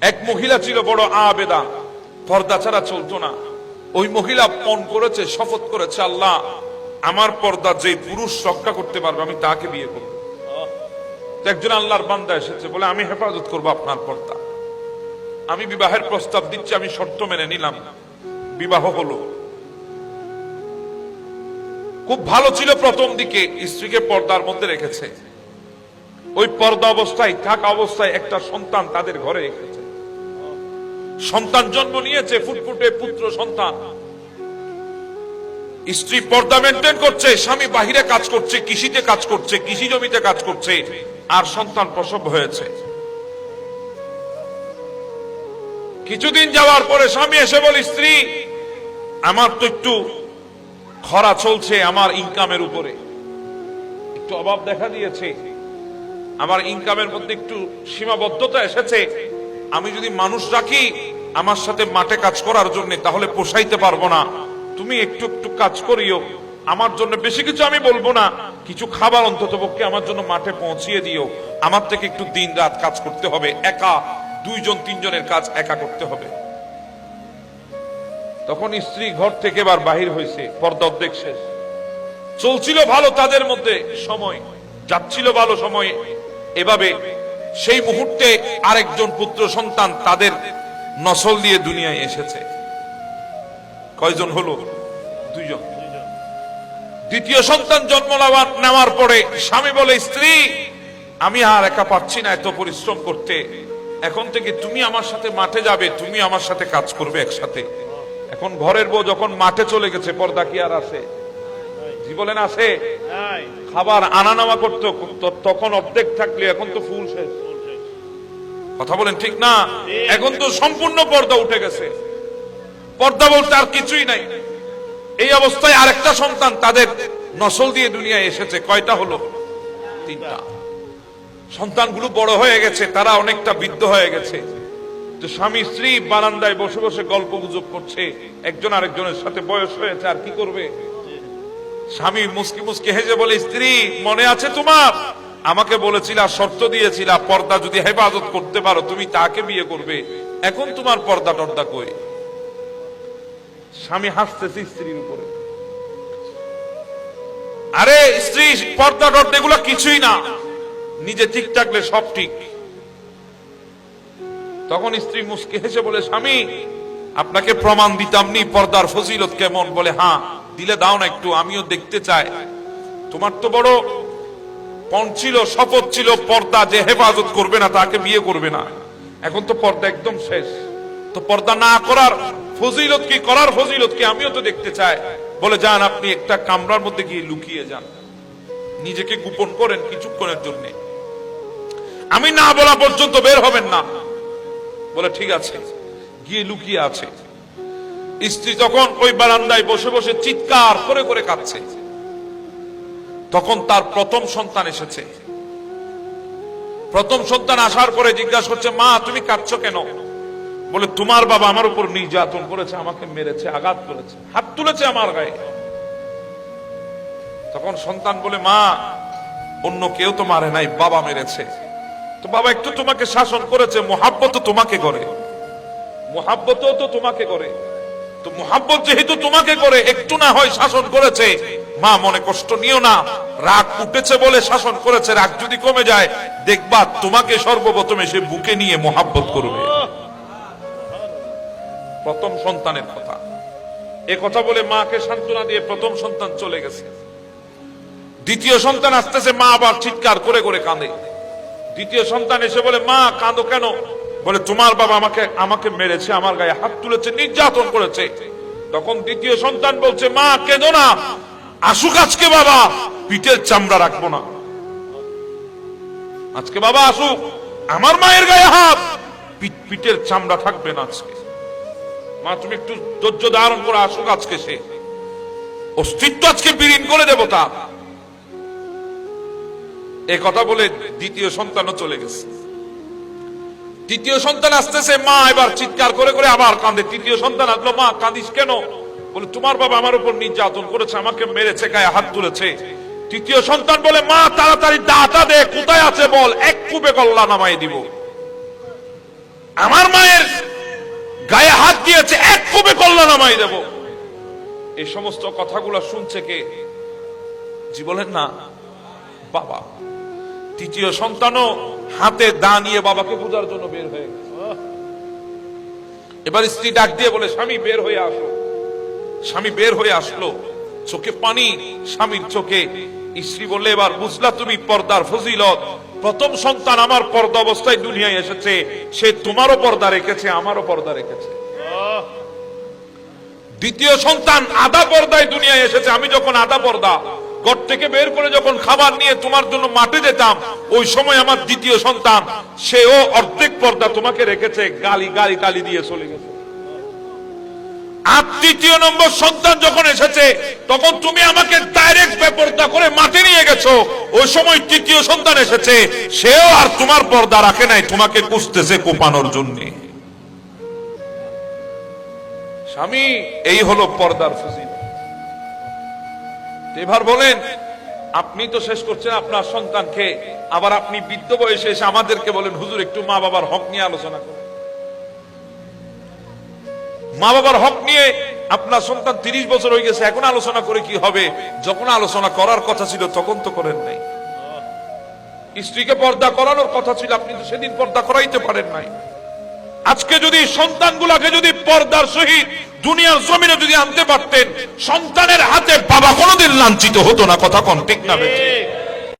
এক মহিলা ছিল বড় আবেদা। পর্দা ছাড়া চলতো না। ওই মহিলা পণ করেছে, শপথ করেছে, আল্লাহ, আমার পর্দা যে পুরুষ রক্ষা করতে পারবে, আমি তাকে বিয়ে করব। একজন আল্লাহর বান্দা এসেছে, বলে, আমি হেফাজত করব আপনার পর্দা। আমি বিবাহের প্রস্তাব দিচ্ছি, আমি শর্ত মেনে নিলাম। বিবাহ হলো। খুব ভালো ছিল প্রথম দিকে, স্ত্রীকে পর্দার মধ্যে রেখেছে। ওই পর্দা অবস্থায়, থাকা অবস্থায় একটা সন্তান তাদের ঘরে রেখেছে সন্তান জন্ম নিয়েছে, ফুটফুটে পুত্র সন্তান। স্ত্রী পর্দা মেনটেন করছে, স্বামী বাহিরে কাজ করছে, কৃষিতে কাজ করছে, কৃষি জমিতে কাজ করছে, আর সন্তান প্রসব হয়েছে। কিছুদিন যাওয়ার পরে স্বামী এসে বলে, স্ত্রী, আমার তো একটু খরা চলছে আমার ইনকামের উপরে। একটু অভাব দেখা দিয়েছে। আমার ইনকামের মধ্যে একটু সীমাবদ্ধতা এসেছে। আমি যদি মানুষ রাখি আমার সাথে মাঠে কাজ করার জন্য, তাহলে পোষাইতে পারব না। তুমি একটু একটু কাজ করিও। আমার জন্য বেশি কিছু আমি বলব না। কিছু খাবার অন্তত পক্ষে আমার জন্য মাঠে পৌঁছিয়ে দিও। আমার থেকে একটু দিন রাত কাজ করতে হবে। একা, দুইজন, তিনজনের কাজ একা করতে হবে। তখন স্ত্রী ঘর থেকে এবার বাহির হয়েছে। পর্দা অর্ধেক শেষ। চলছিল ভালো তাদের মধ্যে সময়। যাচ্ছিল ভালো সময়। এভাবে সেই মুহূর্তে আরেকজন পুত্র সন্তান তাদের নসল দিয়ে দুনিয়ায় এসেছে। কয়জন হলো? দুইজন। দ্বিতীয় সন্তান জন্ম নেওয়ার- পরে স্বামী বলে স্ত্রী আমি আর একা পাচ্ছি না এত পরিশ্রম করতে। এখন থেকে তুমি আমার সাথে মাঠে যাবে তুমি আমার সাথে কাজ করবে একসাথে। এখন ঘরের বউ যখন মাঠে চলে গেছে পর্দা কি আর আছে? জি বলেন আছে? খাবার আনা নেওয়া করতো তখন অর্ধেক থাকলে এখন তো ফুল শেষ। কথা বলেন ঠিক না? এখন তো সম্পূর্ণ পর্দা উঠে গেছে। পর্দা বলতে আর কিছুই নাই। এই অবস্থায় আরেকটা সন্তান তাদের নসল দিয়ে দুনিয়ায় এসেছে। কয়টা হলো? তিনটা। সন্তানগুলো বড় হয়ে গেছে, তারা অনেকটা বৃদ্ধ হয়ে গেছে। তো স্বামী স্ত্রী বারান্দায় বসে বসে গল্প গুজব করছে। একজন আরেকজনের সাথে বয়স হয়েছে, আর কি করবে? স্বামী মুসকি মুসকি হেসে বলে, স্ত্রী, মনে আছে তোমার? আমাকে বলেছিলা, শর্ত দিয়েছিলা, পর্দা যদি হেফাজত করতে পারো, তুমি তাকে বিয়ে করবে। এখন তোমার পর্দা টর্দা কই? স্বামী হাসতেছে স্ত্রীর উপরে। আরে, স্ত্রী, পর্দা টর্দা এগুলো কিছুই না। নিজে ঠিক থাকলে সব ঠিক। তখন স্ত্রী মুসকে হেসে বলে, স্বামী, আপনাকে প্রমাণ দিতাম নি, পর্দার ফজিলত কেমন? বলে হ্যাঁ দিলে দাও না একটু, আমিও দেখতে চাই। তোমার তো বড় পণ ছিল, শপথ ছিল, পর্দা যে হেফাজত করবে না, তাকে বিয়ে করবে না। এখন তো পর্দা একদম শেষ। তো পর্দা না করার ফজিলত কি, করার ফজিলত কি, আমিও তো দেখতে চাই। বলে, যান, আপনি একটা কামরার মধ্যে গিয়ে লুকিয়ে যান। নিজেকে গোপন করেন কিছুক্ষণের জন্য। আমি না বলা পর্যন্ত বের হবেন না। বলে, ঠিক আছে। গিয়ে লুকিয়ে আছে। স্ত্রী তখন ওই বারান্দায় বসে বসে চিৎকার করে করে কাঁদছে। তখন তার প্রথম সন্তান এসেছে। প্রথম সন্তান আসার পরে জিজ্ঞাসা করছে, মা, তুমি কাঁদছো কেন? বলে, তোমার বাবা আমার উপর নির্যাতন করেছে, আমাকে মেরেছে, আঘাত করেছে, হাত তুলেছে আমার গায়ে। তখন সন্তান বলে, মা, অন্য কেউ তো মারে নাই, বাবা মেরেছে। তো বাবা একটু তোমাকে শাসন করেছে মোহাব্বত তোমাকে করে। মোহাব্বত তো তোমাকে করে। তো মোহাব্বত যেহেতু তোমাকে করে, একটু না হয় শাসন করেছে। মা, মনে কষ্ট নিও না। রাগ উঠেছে বলে শাসন করেছে, রাগ যদি কমে যায়, দেখবা তোমাকে সর্বপ্রথম এসে বুকে নিয়ে মোহাব্বত করবে। প্রথম সন্তানের কথা। এ কথা বলে মাকে সান্ত্বনা দিয়ে প্রথম সন্তান চলে গেছে। দ্বিতীয় সন্তান আসতেছে, মা আবার চিৎকার করে করে কাঁদে। দ্বিতীয় সন্তান এসে বলে, মা, কাঁদো কেন? বলে, তোমার বাবা আমাকে আমাকে মেরেছে, আমার গায়ে হাত তুলেছে, নির্যাতন করেছে। তখন দ্বিতীয় সন্তান বলছে, মা, কেঁদো না। আসুক আজকে বাবা, পিঠের চামড়া রাখব না। আজকে বাবা আসুক, আমার মায়ের গায়ে হাত, পিঠ- পিঠের চামড়া থাকবে না আজকে। মা, তুমি একটু ধৈর্য ধারণ করে আসুক আজকে সে। অস্তিত্ব আজকে বিলীন করে দেবো তা। এ কথা বলে দ্বিতীয় সন্তানও চলে গেছে। তৃতীয় সন্তান আসতেছে, মা এবার চিৎকার করে করে আবার কাঁদে। তৃতীয় সন্তান আসলো, মা, কাঁদিস কেন? বলে, তোমার বাবা আমার উপর নির্যাতন করেছে, আমাকে মেরেছে, গায়ে হাত তুলেছে। তৃতীয় সন্তান বলে, মা, তাড়াতাড়ি দাতা দে, কোথায় আছে বল, এক কুবে গল্লা নামাই দিব। আমার মায়ের গায়ে হাত দিয়েছে, এক কবে কল্যাণ নামাই দেব। এই সমস্ত কথাগুলো শুনছে কে? জি বলেন না, বাবা। তৃতীয় সন্তানও হাতে দা নিয়ে বাবাকে পূজার জন্য বের হয়ে গেছে। এবার স্ত্রী ডাক দিয়ে বলে, স্বামী, বের হয়ে আসো। স্বামী বের হয়ে আসলো। চোখে পানি, স্বামীর চোখে। স্ত্রী বললে, এবার বুঝলা তুমি পর্দার ফজিলত। প্রথম সন্তান আমার পর্দা অবস্থায় দুনিয়ায় এসেছে। সে তোমারও পর্দা রেখেছে, আমারও পর্দা রেখেছে। দ্বিতীয় সন্তান আদা পর্দায় দুনিয়ায় এসেছে। আমি যখন আদা পর্দা, ঘর থেকে বের করে যখন খাবার নিয়ে তোমার জন্য মাঠে যেতাম, ওই সময় আমার দ্বিতীয় সন্তান, সেও অর্ধেক পর্দা তোমাকে রেখেছে, গালি গালি গালি দিয়ে চলে গেছে। আর তৃতীয় নম্বর সন্তান যখন এসেছে, তখন তুমি আমাকে ডাইরেক্ট বেপর্দা করে মাঠে নিয়ে গেছো। ওই সময় তৃতীয় সন্তান এসেছে, সেও আর তোমার পর্দা রাখে নাই, তোমাকে কুসতেছে কোপানোর জন্যে। স্বামী, এই হলো পর্দার ফজিল। এবার বলেন, আপনি তো শেষ করছেন আপনার সন্তানকে, আবার আপনি বৃদ্ধ বয়সে এসে আমাদেরকে বলেন, হুজুর, একটু মা বাবার হক নিয়ে আলোচনা করুন। মা বাবার হক নিয়ে আপনার সন্তান তিরিশ বছর হয়ে গেছে, এখন আলোচনা করে কি হবে? যখন আলোচনা করার কথা ছিল, তখন তো করেন নাই। স্ত্রীকে পর্দা করানোর কথা ছিল, আপনি তো সেদিন পর্দা করাইতে পারেন নাই। আজকে যদি সন্তানগুলাকে যদি পর্দার সহিত দুনিয়ার জমিনে যদি আনতে পারতেন, সন্তানের হাতে বাবা কোনোদিন লাঞ্ছিত হতো না, কথা কোন ঠিক না বেঠিক?